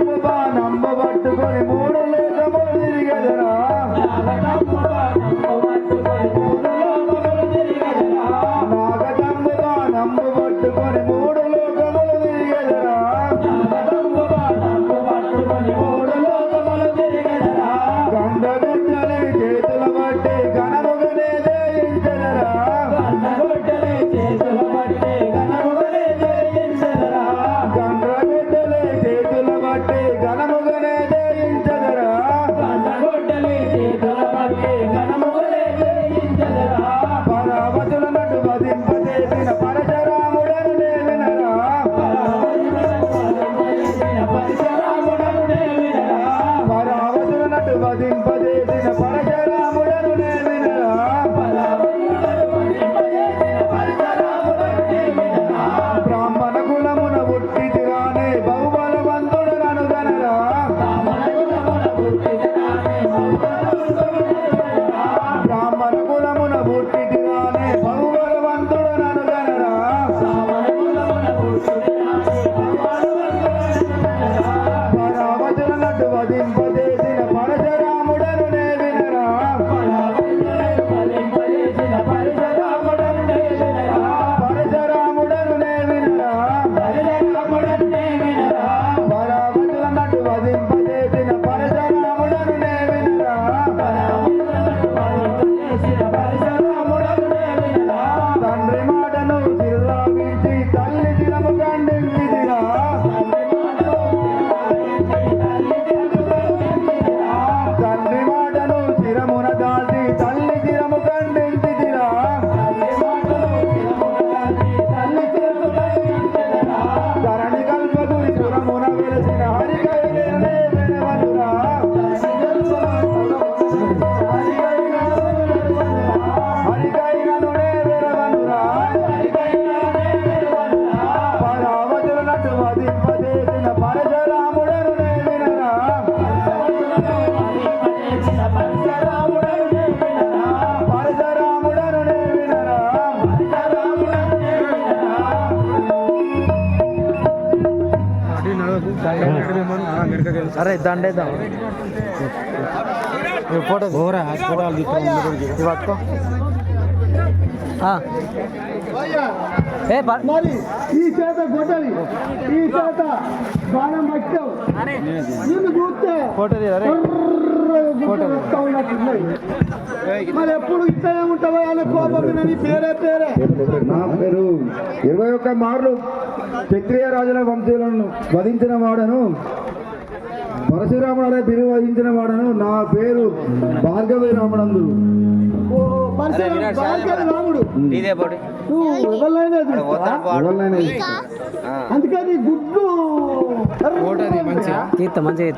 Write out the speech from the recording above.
Bye-bye. দিন Sadita అరే దండేద్దాం photo పట్టుకో. ఆ. ఏ మరి ఈ చేత గొడ్డలి ఈ చేత బాణం పట్టావు. నిన్ను చూస్తే ఫోటో? ఫోటో మరి ఎప్పుడు ఇట్లనే ఉంటావా అనే కోపం నీ పేరే పేరే. నా పేరు ఇరవై ఒక్క మార్లు క్షత్రియ రాజుల వంశీయులను వధించిన వాడను పరశురాముడు అనే బిరువు వహించిన వాడను నా పేరు భార్గవి రామనందు ఓ పరశురాముడు, భార్గవి రాముడు. ఇదే పోటీ నువ్వు ఎవరినైనా చూస్తావా? ఎవరినైనా ఇస్తా. అందుకని గుడ్డు మంచిగా. తీస్తా మంచిగా